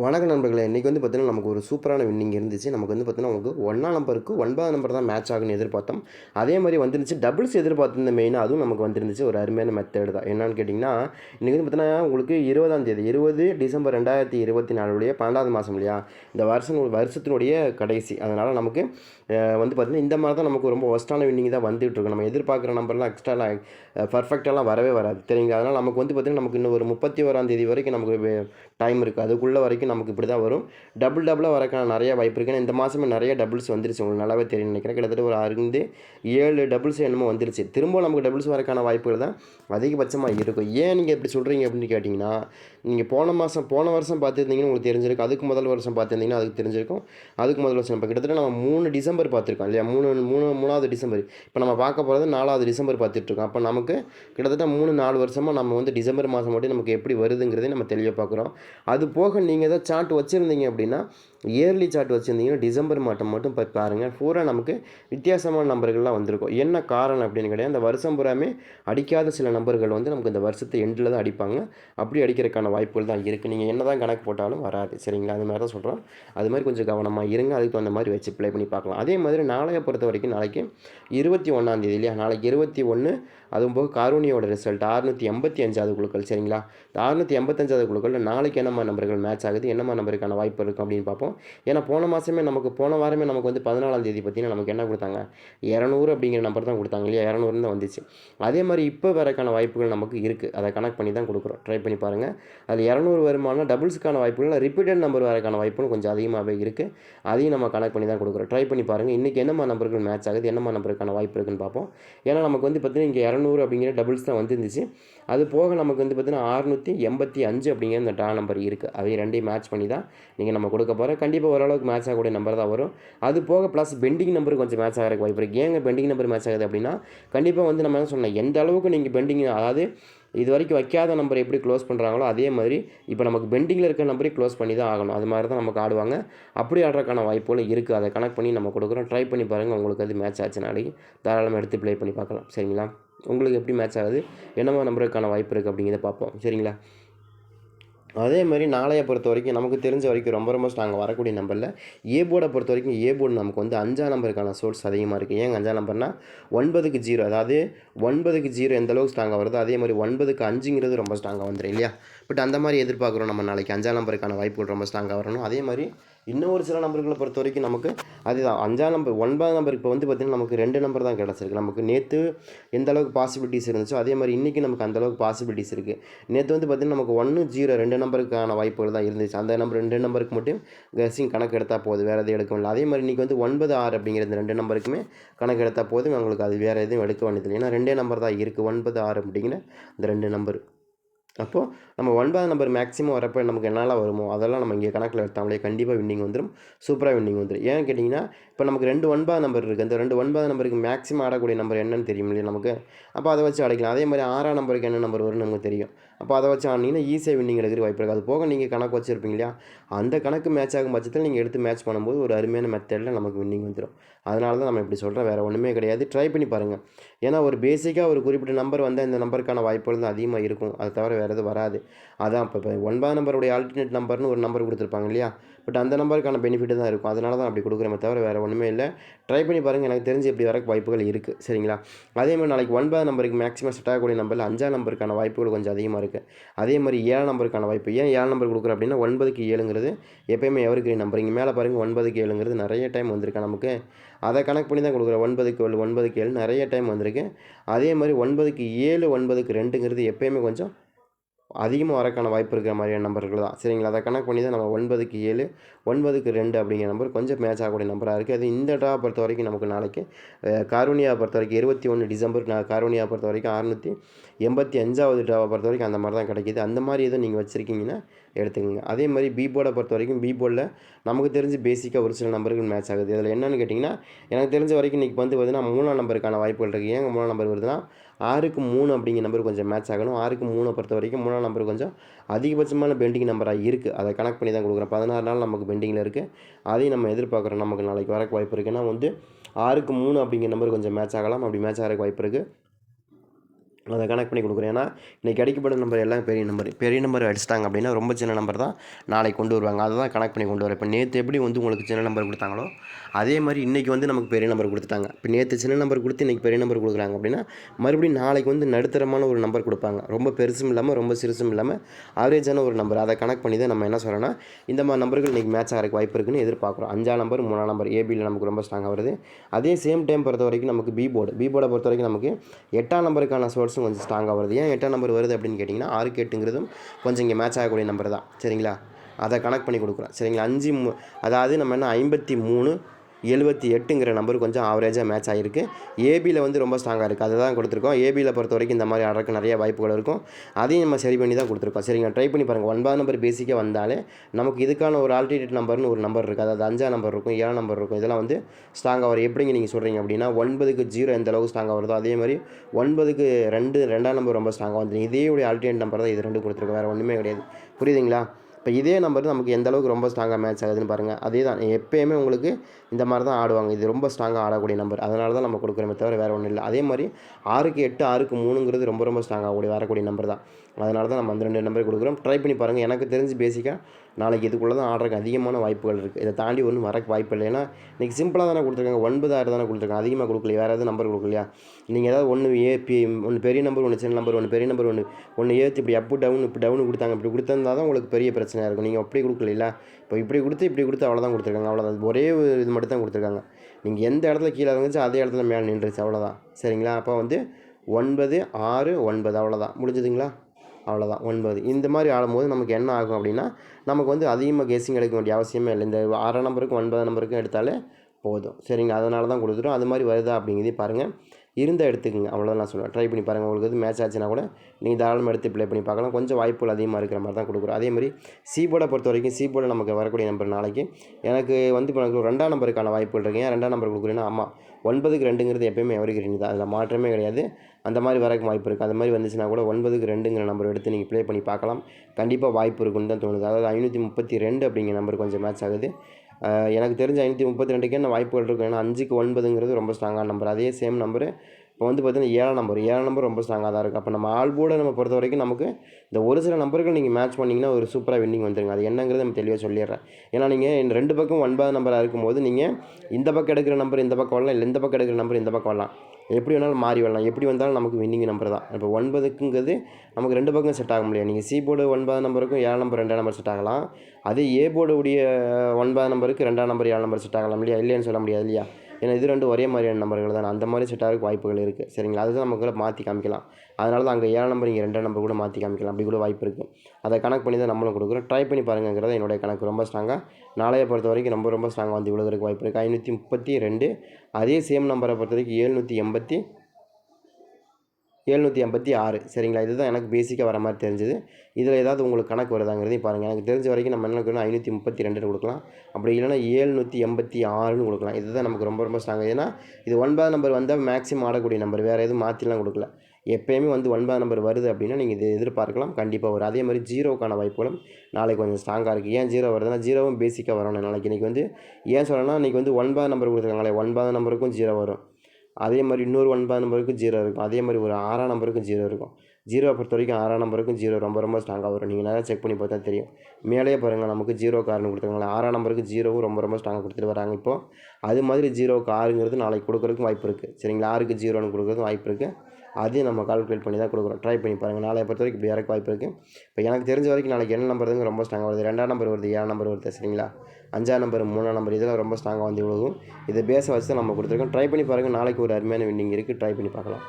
வணக்க நண்பர்களே இன்றைக்கி வந்து பார்த்திங்கன்னா நமக்கு ஒரு சூப்பரான வின்னிங் இருந்துச்சு. நமக்கு வந்து பார்த்திங்கன்னா உங்களுக்கு ஒன்றாம் நம்பருக்கு ஒன்பதாம் நம்பர் தான் மேட்ச் ஆகுன்னு எதிர்பார்த்தோம். அதே மாதிரி வந்துருந்துச்சு டபுள்ஸ் எதிர்பார்த்திருந்த மெயினாக அதுவும் நமக்கு வந்துருந்துச்சு. ஒரு அருமையான மெத்தேடு தான். என்னன்னு கேட்டிங்கன்னா இன்றைக்கி வந்து பார்த்தீங்கன்னா உங்களுக்கு இருபதாம் தேதி இருபது டிசம்பர் ரெண்டாயிரத்தி இருபத்தி நாலுடைய பன்னெண்டாவது மாதம் இல்லையா? இந்த வருஷம் வருஷத்தினுடைய கடைசி. அதனால் நமக்கு வந்து பார்த்திங்கன்னா இந்த மாதிரி தான் நமக்கு ரொம்ப ஒஸ்ட்டான வின்னிங் தான் வந்துட்டு நம்ம எதிர்பார்க்குற நம்பர்லாம் எக்ஸ்ட்ராலாம் பர்ஃபெக்டாலாம் வரவே வராது. தெரியுங்க அதனால் நமக்கு வந்து பார்த்திங்கன்னா நமக்கு இன்னும் ஒரு முப்பத்தி ஓராம் தேதி வரைக்கும் நமக்கு டைம் இருக்குது அதுக்குள்ளே வரைக்கும் நமக்கு இப்படி தான் வரும் டபுள் டபுளாக வரக்கான நிறைய வாய்ப்பு இருக்குது இந்த மாதமே நிறைய டபுள்ஸ் வந்துருச்சு. உங்களுக்கு நல்லாவே தெரியும் நினைக்கிறேன். கிட்டத்தட்ட ஒரு அருந்து ஏழு டபுள்ஸ் என்னமோ வந்துருச்சு. திரும்ப நமக்கு டபுள்ஸ் வரக்கான வாய்ப்புகள் தான் அதிகபட்சமாக இருக்கும். ஏன் நீங்கள் இப்படி சொல்கிறீங்க அப்படின்னு கேட்டிங்கன்னா நீங்கள் போன மாதம் போன வருஷம் பார்த்துருந்தீங்கன்னு உங்களுக்கு தெரிஞ்சிருக்கும். அதுக்கு முதல் வருஷம் பார்த்துருந்தீங்கன்னா அதுக்கு தெரிஞ்சிருக்கும். அதுக்கு முதல் வருஷம் இப்போ கிட்டத்தட்ட நம்ம மூணு டிசம்பர் பார்த்துருக்கோம் இல்லையா? மூணு மூணு மூணாவது டிசம்பர். இப்போ நம்ம பார்க்க போகிறது நாலாவது டிசம்பர் பார்த்துட்ருக்கோம். அப்போ நமக்கு கிட்டத்தட்ட மூணு நாலு வருஷமாக நம்ம வந்து டிசம்பர் மாதம் மட்டும் நமக்கு எப்படி வருதுங்கிறதை நம்ம தெளிவாக பார்க்குறோம். அது போக நீங்கள் ஏதோ சார்ட் வச்சுருந்தீங்க அப்படின்னா இயர்லி சார்ட் வச்சுருந்தீங்கன்னா டிசம்பர் மாதம் மட்டும் இப்போ பாருங்கள் பூரா நமக்கு வித்தியாசமான நம்பர்கள்லாம் வந்திருக்கும். என்ன காரணம் அப்படின்னு கிடையாது அந்த வருஷம் பூராமே அடிக்காத சில நம்பர்கள் வந்து நமக்கு இந்த வருஷத்தை எண்டில் தான் அடிப்பாங்க. அப்படி அடிக்கிறதுக்கான வாய்ப்புகள் தான் இருக்குது நீங்கள் என்ன தான் கணக்கு போட்டாலும் வராது. சரிங்களா? அது மாதிரி தான் சொல்கிறோம் அது மாதிரி கொஞ்சம் கவனமாக இருங்க. அதுக்கு தகுந்த மாதிரி வச்சு ப்ளே பண்ணி பார்க்கலாம். அதே மாதிரி நாளைய பொறுத்த வரைக்கும் நாளைக்கு இருபத்தி ஒன்றாந்தேதி இல்லையா நாளைக்கு இருபத்தி ஒன்று அதுவும் போக காரூனியோட ரிசல்ட் அறுநூற்றி எண்பத்தி அஞ்சாவது குழுக்கள். சரிங்களா? இந்த அறுநூற்றி எண்பத்தஞ்சாவது குழுக்களில் நாளைக்கு என்னம்மா நம்பர்கள் மேட்ச் ஆகுது? என்னம்மா நம்பருக்கான வாய்ப்பு இருக்கும் அப்படின்னு பார்ப்போம். ஏன்னா போன மாதமே நமக்கு போன வாரமே நமக்கு வந்து பதினாலாம் தேதி பார்த்தீங்கன்னா நமக்கு என்ன கொடுத்தாங்க? இரநூறு அப்படிங்கிற நம்பர் தான் கொடுத்தாங்க இல்லையா? இரநூறுன்னு தான் வந்துச்சு. அதே மாதிரி இப்போ வரக்கான வாய்ப்புகள் நமக்கு இருக்குது அதை கனெக்ட் பண்ணி தான் கொடுக்குறோம். ட்ரை பண்ணி பாருங்கள் அதில் இரநூறு வருமானம் டபுள்ஸுக்கான வாய்ப்புகள் ரிப்பீட்டட் நம்பர் வரக்கான வாய்ப்புகள் கொஞ்சம் அதிகமாகவே இருக்குது அதையும் நம்ம கனெக்ட் பண்ணி தான் கொடுக்குறோம். ட்ரை பண்ணி பாருங்கள் இன்றைக்கி என்னம்மா நம்பர்கள் மேட்ச் ஆகுது? என்னம்மா நம்பருக்கான வாய்ப்பு இருக்குன்னு பார்ப்போம். ஏன்னா நமக்கு வந்து பார்த்திங்கன்னா இங்கே இரநூறு அப்படிங்கிற டபுள்ஸ் தான் வந்துருந்துச்சு. அது போக நமக்கு வந்து பார்த்திங்கன்னா அறுநூற்றி எண்பத்தி அஞ்சு அப்படிங்கிற இந்த ட்ரா நம்பர் இருக்குது அதையும் ரெண்டையும் மேட்ச் பண்ணி தான் நீங்கள் நம்ம கொடுக்க போகிறோம் கண்டிப்பாக ஓரளவுக்கு மேட்ச் ஆகக்கூடிய நம்பர் தான் வரும். அது போக ப்ளஸ் பெண்டிங் நம்பர் கொஞ்சம் மேட்ச் ஆகிறக்கு வாய்ப்பு இருக்குது ஏங்க பெண்டிங் நம்பர் மேட்ச் ஆகுது அப்படின்னா கண்டிப்பாக வந்து நம்ம என்ன சொன்னோம் எந்த அளவுக்கு நீங்கள் பெண்டிங் அதாவது இது வரைக்கும் வைக்காத நம்பர் எப்படி க்ளோஸ் பண்ணுறாங்களோ அதே மாதிரி இப்போ நமக்கு பெண்டிங்கில் இருக்கிற நம்பரே க்ளோஸ் பண்ணி தான் ஆகணும். அது மாதிரி தான் நமக்கு ஆடுவாங்க. அப்படி ஆடுறதுக்கான வாய்ப்புகளும் இருக்குது அதை கனெக்ட் பண்ணி நம்ம கொடுக்குறோம். ட்ரை பண்ணி பாருங்கள் உங்களுக்கு அது மேட்ச் ஆச்சு. நாளைக்கு தாராளமாக எடுத்து ப்ளே பண்ணி பார்க்கலாம். சரிங்களா? உங்களுக்கு எப்படி மேட்ச் ஆகுது? என்னமா நம்பருக்கான வாய்ப்பு இருக்குது அப்படிங்கிறத பார்ப்போம். சரிங்களா? அதே மாதிரி நாளைய பொறுத்த வரைக்கும் நமக்கு தெரிஞ்ச வரைக்கும் ரொம்ப ரொம்ப ஸ்ட்ராங் வரக்கூடிய நம்பரில் ஏ போர்டை பொறுத்த வரைக்கும் ஏ போர்டு நமக்கு வந்து அஞ்சாம் நம்பருக்கான சோர்ஸ் அதிகமாக இருக்குது ஏன் அஞ்சாம் நம்பர்னா ஒன்பதுக்கு ஜீரோ அதாவது ஒன்பதுக்கு ஜீரோ எந்த அளவுக்கு ஸ்ட்ராங்காக வருதோ அதே மாதிரி ஒன்பதுக்கு அஞ்சுங்கிறது ரொம்ப ஸ்ட்ராங்காக வந்துடும் இல்லையா? பட் அந்த மாதிரி எதிர்பார்க்குறோம் நம்ம நாளைக்கு. அஞ்சாம் நம்பருக்கான வாய்ப்புகள் ரொம்ப ஸ்ட்ராங்காக வரணும். அதே மாதிரி இன்னும் ஒரு சில நம்பர்களை பொறுத்த வரைக்கும் நமக்கு அதுதான். அஞ்சாம் நம்பர் ஒன்பதாம் நம்பர் இப்போ வந்து பார்த்திங்கன்னா நமக்கு ரெண்டு நம்பர் தான் கிடச்சிருக்கு. நமக்கு நேற்று எந்த அளவுக்கு பாசிபிலிட்டிஸ் இருந்துச்சோ அதே மாதிரி இன்றைக்கி நமக்கு அந்தளவுக்கு பாசிபிலிட்டிஸ் இருக்குது நேற்று வந்து பார்த்திங்கன்னா நமக்கு ஒன்று ஜீரோ ரெண்டு நம்பருக்கான வாய்ப்புகள் தான் இருந்துச்சு. அந்த நம்பர் ரெண்டு நம்பருக்கு மட்டும் கசிங் கணக்கு எடுத்தால் போதும். வேறு எதுவும் எடுக்க முடியல. அதே மாதிரி இன்றைக்கி வந்து ஒன்பது ஆறு அப்படிங்கிற இந்த ரெண்டு நம்பருக்குமே கணக்கு எடுத்தால் போதும். உங்களுக்கு அது வேறு எதுவும் எடுக்க வேண்டியதில்லை. ஏன்னா ரெண்டே நம்பர் தான் இருக்குது ஒன்பது ஆறு அப்படிங்கிற இந்த ரெண்டு நம்பர். அப்போது நம்ம ஒன்பது நம்பர் மேக்ஸிமம் வரப்போ நமக்கு என்னால் வருமோ அதெல்லாம் நம்ம இங்கே கணக்கில் எடுத்தாமலே கண்டிப்பாக வின்னிங் வந்துடும் சூப்பராக வின்னிங் வந்துடும் ஏன்னு கேட்டிங்கன்னா இப்போ நமக்கு ரெண்டு ஒன்பதாம் நம்பர் இருக்குது அந்த ரெண்டு ஒன்பது நம்பருக்கு மேக்ஸிமம் ஆடக்கூடிய நம்பர் என்னன்னு தெரியும் இல்லையா நமக்கு? அப்போ அதை வச்சு அடைக்கலாம். அதே மாதிரி ஆறாம் நம்பருக்கு என்ன நம்பர் வரும்னு நமக்கு தெரியும். அப்போ அதை வச்சு ஆனீங்கன்னா ஈஸியாக வின்னிங் எடுக்கிற வாய்ப்பு இருக்குது அது போக நீங்கள் கணக்கு வச்சுருப்பீங்க இல்லையா? அந்த கணக்கு மேட்ச் ஆகும் பட்சத்தில் நீங்கள் எடுத்து மேட்ச் பண்ணும்போது ஒரு அருமையான மெத்தடில் நமக்கு வின்னிங் வந்துடும் அதனால தான் நம்ம இப்படி சொல்கிறோம் வேறு ஒன்றுமே கிடையாது. ட்ரை பண்ணி பாருங்கள் ஏன்னா ஒரு பேசிக்காக ஒரு குறிப்பிட்ட நம்பர் வந்தால் இந்த நம்பருக்கான வாய்ப்புகள் தான் அதிகமாக இருக்கும். அதை தவிர வேறு எதுவும் வராது. அதான் இப்போ இப்போ ஒன்பது நம்பருடைய ஆல்டர்னேட் நம்பர்னு ஒரு நம்பர் கொடுத்துருப்பாங்க இல்லையா? பட் அந்த நம்பருக்கான பெனிஃபிட் தான் இருக்கும். அதனால தான் அப்படி கொடுக்குறேமே தவிர வேறு ஒன்றுமே இல்லை. ட்ரை பண்ணி பாருங்கள் எனக்கு தெரிஞ்சு இப்படி வரக்கு வாய்ப்புகள் இருக்குது சரிங்களா? அதே மாதிரி நாளைக்கு ஒன்பதாம் நம்பருக்கு மேக்ஸிமம் செட் ஆகக்கூடிய நம்பரில் அஞ்சாம் நம்பருக்கான வாய்ப்புகள் கொஞ்சம் அதிகமாக இருக்குது அதே மாதிரி ஏழாம் நம்பருக்கான வாய்ப்பு. ஏன் ஏழு நம்பர் கொடுக்குறோம் அப்படின்னா ஒன்பதுக்கு ஏழுங்கிறது எப்பயுமே எவருக்கு நம்பர் இங்கே மேலே பாருங்கள் ஒன்பதுக்கு ஏழுங்கிறது நிறைய டைம் வந்திருக்கு நமக்கு. அதை கணக்கு பண்ணி தான் கொடுக்குறோம் ஒன்பதுக்கு ஏழு ஒன்பதுக்கு ஏழு நிறைய டைம் வந்திருக்கு. அதே மாதிரி ஒன்பதுக்கு ஏழு ஒன்பதுக்கு ரெண்டுங்கிறது எப்பயுமே கொஞ்சம் அதிகமாக வரக்கான வாய்ப்பு இருக்கிற மாதிரியான நம்பர்கள் தான். சரிங்களா? அதை கணக்கு பண்ணி தான் நம்ம ஒன்பதுக்கு ஏழு ஒன்பதுக்கு ரெண்டு அப்படிங்கிற நம்பர் கொஞ்சம் மேட்ச் ஆகக்கூடிய நம்பராக இருக்குது அது இந்த ட்ரா பொறுத்த வரைக்கும் நமக்கு நாளைக்கு கார்வனியா பொறுத்த வரைக்கும் இருபத்தி ஒன்று டிசம்பர் நான் கார்வனியா பொறுத்த வரைக்கும் அறுநூற்றி எண்பத்தி அஞ்சாவது ட்ராவை பொறுத்த வரைக்கும் அந்த மாதிரி தான் கிடைக்கிது. அந்த மாதிரி எதுவும் நீங்கள் வச்சுருக்கீங்கன்னா எடுத்துக்கோங்க. அதே மாதிரி பி போர்டை பொறுத்த வரைக்கும் பி போர்டில் நமக்கு தெரிஞ்சு பேசிக்காக ஒரு சில நம்பருக்கு மேட்ச் ஆகுது. இதில் என்னென்னு கேட்டிங்கன்னா எனக்கு தெரிஞ்ச வரைக்கும் இன்றைக்கி வந்து பார்த்தீங்கன்னா மூணாம் நம்பருக்கான வாய்ப்புகள் இருக்குது ஏங்க மூணாம் நம்பர் வருதுன்னா ஆறுக்கு மூணு அப்படிங்கிற நம்பர் கொஞ்சம் மேட்ச் ஆகணும். ஆறுக்கு மூணை பொறுத்த வரைக்கும் மூணாம் நம்பர் கொஞ்சம் அதிகபட்சமான பெண்டிங் நம்பராக இருக்குது அதை கனெக்ட் பண்ணி தான் கொடுக்குறோம் பதினாறு நாள் நமக்கு பெண்டிங்கில் இருக்குது அதையும் நம்ம எதிர்பார்க்குறோம் நமக்கு நாளைக்கு வரக்கு வாய்ப்பு இருக்குன்னா வந்து ஆறுக்கு மூணு அப்படிங்கிற நம்பர் கொஞ்சம் மேட்ச் ஆகலாம். அப்படி மேட்ச் ஆகிறக்கு வாய்ப்பு இருக்குது அதை கனெக்ட் பண்ணி கொடுக்குறேன். ஏன்னா இன்றைக்கி அடிக்கப்பட்ட நம்பர் எல்லாம் பெரிய நம்பர் பெரிய நம்பர் அடிச்சிட்டாங்க அப்படின்னா ரொம்ப சின்ன நம்பர் தான் நாளைக்கு கொண்டு வருவாங்க. அதை தான் கனெக்ட் பண்ணி கொண்டு வருவேன் இப்போ நேற்று எப்படி வந்து உங்களுக்கு சின்ன நம்பர் கொடுத்தாங்களோ அதே மாதிரி இன்றைக்கி வந்து நமக்கு பெரிய நம்பர் கொடுத்துட்டாங்க. இப்போ நேற்று சின்ன நம்பர் கொடுத்து இன்றைக்கி பெரிய நம்பர் கொடுக்குறாங்க அப்படின்னா மறுபடியும் நாளைக்கு வந்து நடுத்தரமான ஒரு நம்பர் கொடுப்பாங்க. ரொம்ப பெருசும் இல்லாமல் ரொம்ப சிறுசும் இல்லாமல் ஆவரேஜான ஒரு நம்பர் அதை கனெக்ட் பண்ணி தான் நம்ம என்ன சொல்கிறோன்னா இந்த மாதிரி நம்பர்கள் இன்றைக்கி மேட்ச் ஆகிறதுக்கு வாய்ப்பு இருக்குன்னு எதிர்பார்க்குறோம். அஞ்சாம் நம்பர் மூணாம் நம்பர் ஏபியில் நமக்கு ரொம்ப ஸ்ட்ராங்காக வருது. அதே சேம் டைம் பொறுத்த வரைக்கும் நமக்கு பி போர்டு பி போர்டை பொறுத்த வரைக்கும் நமக்கு எட்டாம் நம்பருக்கான சோர்ஸும் கொஞ்சம் ஸ்ட்ராங்காக வருது. ஏன் எட்டாம் நம்பர் வருது அப்படின்னு கேட்டிங்கன்னா ஆறுக்கு எட்டுங்கிறதும் கொஞ்சம் இங்கே மேட்ச் ஆகக்கூடிய நம்பர் தான். சரிங்களா? அதை கனெக்ட் பண்ணி கொடுக்குறோம். சரிங்களா? அஞ்சு மூ அதாவது நம்ம என்ன ஐம்பத்தி மூணு எழுபத்தி எட்டுங்கிற நம்பர் கொஞ்சம் ஆவரேஜாக மேட்ச் ஆகிருக்கு ஏபியில் வந்து ரொம்ப ஸ்ட்ராங்காக இருக்குது அதை தான் கொடுத்துருக்கோம். ஏபியில் பொறுத்த வரைக்கும் இந்த மாதிரி ஆடுறதுக்கு நிறைய வாய்ப்புகள் இருக்கும். அதையும் நம்ம சரி பண்ணி தான் கொடுத்துருக்கோம். சரிங்க ட்ரை பண்ணி பாருங்கள் ஒன்பது நம்பர் பேசிக்காக வந்தாலே நமக்கு இதுக்கான ஒரு ஆல்டர்னேட் நம்பர்னு ஒரு நம்பர் இருக்குது அதாவது அஞ்சாம் நம்பர் இருக்கும் ஏழாம் நம்பர் இருக்கும். இதெல்லாம் வந்து ஸ்ட்ராங்காக வரும். எப்படிங்க நீங்கள் சொல்கிறீங்க அப்படின்னா ஒன்பதுக்கு ஜீரோ எந்த அளவுக்கு ஸ்ட்ராங்காக வருதோ அதே மாதிரி ஒன்பதுக்கு ரெண்டு ரெண்டாம் நம்பர் ரொம்ப ஸ்ட்ராங்காக வந்து இதே உடைய ஆல்டர்னேட் நம்பர் தான் இது ரெண்டு கொடுத்துருக்கோம். வேறு ஒன்றுமே கிடையாது. புரியுதுங்களா? இப்போ இதே நம்பர் நமக்கு எந்த அளவுக்கு ரொம்ப ஸ்ட்ராங்காக மேட்ச் ஆகுதுன்னு பாருங்கள் அதே தான் எப்போயுமே உங்களுக்கு இந்த மாதிரி தான் ஆடுவாங்க. இது ரொம்ப ஸ்ட்ராங்காக ஆடக்கூடிய நம்பர் அதனால தான் நம்ம கொடுக்குறோமே தவிர வேறு ஒன்றும் இல்லை. அதே மாதிரி ஆறுக்கு எட்டு ஆறுக்கு மூணுங்கிறது ரொம்ப ரொம்ப ஸ்ட்ராங்காக கூடிய வரக்கூடிய நம்பர் தான். அதனால தான் நம்ம அந்த ரெண்டு நம்பர் கொடுக்குறோம். ட்ரை பண்ணி பாருங்கள் எனக்கு தெரிஞ்சு பேசிக்காக நாளைக்கு இதுக்குள்ளே தான் ஆர்டருக்கு அதிகமான வாய்ப்புகள் இருக்குது இதை தாண்டி ஒன்றும் வரக்கு வாய்ப்பு இல்லை. ஏன்னா இன்றைக்கி சிம்பிளாக தானே கொடுத்துருக்காங்க. ஒன்பதாயிரம் தானே கொடுத்துருக்காங்க. அதிகமாக கொடுக்கல வேறு எதாவது நம்பர் கொடுக்கலையா? நீங்கள் ஏதாவது ஒன்று ஏபி ஒன்று பெரிய நம்பர் ஒன்று சின்ன நம்பர் ஒன்று பெரிய நம்பர் ஒன்று ஒன்று ஏற்றி இப்படி அப்பு டவுன் இப்படி டவுன் கொடுத்தாங்க. இப்படி கொடுத்தா தான் உங்களுக்கு பெரிய பிரச்சனையாக இருக்கும். நீங்கள் அப்படி கொடுக்கல இப்போ இப்படி கொடுத்து இப்படி கொடுத்து அவ்வளோதான் கொடுத்துருக்காங்க. அவ்வளோதான் ஒரே ஒரு இது மட்டும் தான் கொடுத்துருக்காங்க. நீங்கள் எந்த இடத்துல கீழே இருந்துச்சு அதே இடத்துல மேலே நின்றுச்சு. அவ்வளோதான் சரிங்களா? அப்போ வந்து ஒன்பது ஆறு ஒன்பது அவ்வளோதான் முடிஞ்சதுங்களா? அவ்வளோதான் ஒன்பது. இந்த மாதிரி ஆடும்போது நமக்கு என்ன ஆகும் அப்படின்னா நமக்கு வந்து அதிகமாக கேசிங் எடுக்க வேண்டிய அவசியமே இல்லை. இந்த ஆறாம் நம்பருக்கும் ஒன்பதாம் நம்பருக்கும் எடுத்தாலே போதும். சரிங்க அதனால தான் கொடுத்துரும் அது மாதிரி வருதா அப்படிங்கிறதே பாருங்கள் இருந்தால் எடுத்துக்கோங்க. அவ்வளோதான் நான் சொல்லுவேன். ட்ரை பண்ணி பாருங்கள் உங்களுக்கு வந்து மேட்ச் ஆச்சுன்னா கூட நீங்கள் தாராளமாக எடுத்து ப்ளே பண்ணி பார்க்கலாம். கொஞ்சம் வாய்ப்புகள் அதிகமாக இருக்கிற மாதிரி தான் கொடுக்குறோம். அதே மாதிரி சீபோர்டை பொறுத்த வரைக்கும் சீபோர்டில் நமக்கு வரக்கூடிய நம்பர் நாளைக்கு எனக்கு வந்து இப்போ எனக்கு ரெண்டாம் நம்பருக்கான வாய்ப்புகள் இருக்குது ஏன்? ரெண்டாம் நம்பர் கொடுக்குறேன்னா ஆமாம் ஒன்பதுக்கு ரெண்டுங்கிறது எப்பயுமே எவருக்கு தான். அதில் மாற்றமே கிடையாது. அந்த மாதிரி வரக்கு வாய்ப்பு இருக்குது. அந்த மாதிரி வந்துச்சுன்னா கூட ஒன்பதுக்கு ரெண்டுங்கிற நம்பர் எடுத்து நீங்கள் ப்ளே பண்ணி பார்க்கலாம். கண்டிப்பாக வாய்ப்பு இருக்குன்னு தான் தோணுது. அதாவது ஐநூற்றி முப்பத்தி ரெண்டு அப்படிங்கிற நம்பர் கொஞ்சம் மேட்ச் ஆகுது. எனக்கு தெரிஞ்ச ஐநூற்றி முப்பத்தி ரெண்டுக்கே என்ன வாய்ப்புகள் இருக்கும். ஏன்னா அஞ்சுக்கு ஒன்பதுங்கிறது ரொம்ப ஸ்ட்ராங்கான நம்பர் அதே சேம் நம்பரு இப்போ வந்து பார்த்திங்கன்னா ஏழாம் நம்பர் ஏழாம் நம்பர் ரொம்ப ஸ்ட்ராங்காக தான் இருக்குது அப்போ நம்ம ஆல் போர்டை நம்ம பொறுத்த வரைக்கும் நமக்கு இந்த ஒரு சில நம்பர்கள் நீங்கள் மேட்ச் பண்ணிங்கன்னா ஒரு சூப்பராக வின்னிங் வந்துருங்க. அது என்னங்கிறது நம்ம தெளிவாக சொல்லிடுறேன். ஏன்னா நீங்கள் ரெண்டு பக்கம் ஒன்பது நம்பராக இருக்கும்போது நீங்கள் இந்த பக்கம் எடுக்கிற நம்பர் இந்த பக்கம் வரலாம் இல்லை இந்த பக்கம் எடுக்கிற நம்பர் இந்த பக்கம் வரலாம். எப்படி வேணாலும் மாறி வரலாம். எப்படி வந்தாலும் நமக்கு வின்னிங் நம்பர் தான். இப்போ ஒன்பதுக்குங்கிறது நமக்கு ரெண்டு பக்கம் செட் ஆக முடியாது. நீங்கள் சி போர்டு ஒன்பது நம்பருக்கும் ஏழு நம்பர் ரெண்டாம் நம்பர் செட் ஆகலாம். அதே ஏ போர்டு உடைய ஒன்பது நம்பருக்கு ரெண்டாம் நம்பர் ஏழு நம்பர் செட் ஆகலாம் இல்லையா? இல்லைன்னு சொல்ல முடியாது இல்லையா? ஏன்னா இது ரெண்டு ஒரே மாதிரியான நம்பர்கள் தான். அந்த மாதிரி செட் ஆகிறதுக்கு வாய்ப்புகள் இருக்குது சரிங்களா? அதுதான் நமக்குள்ள மாற்றி காமிக்கலாம். அதனால தான் அங்கே ஏழு நம்பர் இங்கே ரெண்டு நம்பர் கூட மாற்றி காமிக்கலாம். அப்படி கூட வாய்ப்பு இருக்குது அதை கணக்கு பண்ணி தான் நம்மளும் கொடுக்குறோம். ட்ரை பண்ணி பாருங்கிறத என்னுடைய கணக்கு. ரொம்ப ஸ்ட்ராங்காக நாளைய பொறுத்த வரைக்கும் ரொம்ப ரொம்ப ஸ்ட்ராங்காக வந்து விழுகிறதுக்கு வாய்ப்பு இருக்குது ஐநூற்றி முப்பத்தி ரெண்டு. அதே சேம் நம்பரை பொறுத்த வரைக்கும் ஏழ்நூற்றி எண்பத்தி எழுநூற்றி எண்பத்தி ஆறு. சரிங்களா? இதுதான் எனக்கு பேசிக்காக வர மாதிரி தெரிஞ்சது. இதில் ஏதாவது உங்களுக்கு கணக்கு வருதாங்கிறதையும் பாருங்கள் எனக்கு தெரிஞ்ச வரைக்கும் நம்ம என்ன கொடுக்கணும் ஐநூற்றி முப்பத்தி ரெண்டு கொடுக்கலாம். அப்படி இல்லைனா ஏழ்நூற்றி எண்பத்தி ஆறுன்னு கொடுக்கலாம். இதுதான் நமக்கு ரொம்ப ரொம்ப ஸ்ட்ராங் ஏன்னா இது ஒன்பது நம்பர் வந்தால் மேக்ஸிமம் ஆடக்கூடிய நம்பர் வேறு எதுவும் மாற்றிலாம் கொடுக்கல. எப்போயுமே வந்து ஒன்பது நம்பர் வருது அப்படின்னா நீங்கள் இது எதிர்பார்க்கலாம். கண்டிப்பாக வரும். அதே மாதிரி ஜீரோக்கான வாய்ப்புகளும் நாளைக்கு கொஞ்சம் ஸ்ட்ராங்காக இருக்குது ஏன் ஜீரோ வருதுன்னா ஜீரோவும் பேசிக்காக வரணும் நாளைக்கு. இன்றைக்கி வந்து ஏன் சொல்லணும்னா இன்றைக்கி வந்து ஒன்பது நம்பர் கொடுத்துருக்காங்களே ஒன்பது நம்பருக்கும் ஜீரோ வரும். அதே மாதிரி இன்னொரு ஒன்பது நம்பருக்கும் ஜீரோ இருக்கும். அதே மாதிரி ஒரு ஆறாம் நம்பருக்கும் ஜீரோ இருக்கும். ஜீரோவை பொறுத்த வரைக்கும் ஆறாம் நம்பருக்கும் ஜீரோ ரொம்ப ரொம்ப ஸ்ட்ராங்காக வரும். நீங்கள் நிறையா செக் பண்ணி பார்த்தா தெரியும். மேலேயே பாருங்கள் நமக்கு ஜீரோ காரணம் கொடுத்துருக்காங்களே. ஆறாம் நம்பருக்கு ஜீரோவும் ரொம்ப ரொம்ப ஸ்ட்ராங்காக கொடுத்துட்டு வராங்க இப்போது அது மாதிரி ஜீரோவுக்கு ஆறுங்கிறது நாளைக்கு கொடுக்குறதுக்கும் வாய்ப்பு இருக்குது சரிங்களா? ஆறுக்கு ஜீரோன்னு கொடுக்குறதுக்கும் வாய்ப்பு இருக்குது அதையும் நம்ம கால்குலேட் பண்ணி தான் கொடுக்குறோம். ட்ரை பண்ணி பாருங்கள் நாளை பொறுத்த வரைக்கும் இப்படி இறக்க வாய்ப்பு இருக்குது இப்போ எனக்கு தெரிஞ்ச வரைக்கும் நாளைக்கு என்ன நம்பர் வருதுங்க ரொம்ப ஸ்ட்ராங்காக வருது. ரெண்டாம் நம்பர் வருது ஏழாம் நம்பர் வருது சரிங்களா? அஞ்சாம் நம்பர் மூணாம் நம்பர் இதெல்லாம் ரொம்ப ஸ்ட்ராங்காக வந்து விழுகும் இதை பேச வச்சு தான் நம்ம கொடுத்துருக்கோம். ட்ரை பண்ணி பாருங்கள் நாளைக்கு ஒரு அருமையான வின்னிங் இருக்குது ட்ரை பண்ணி பார்க்கலாம்.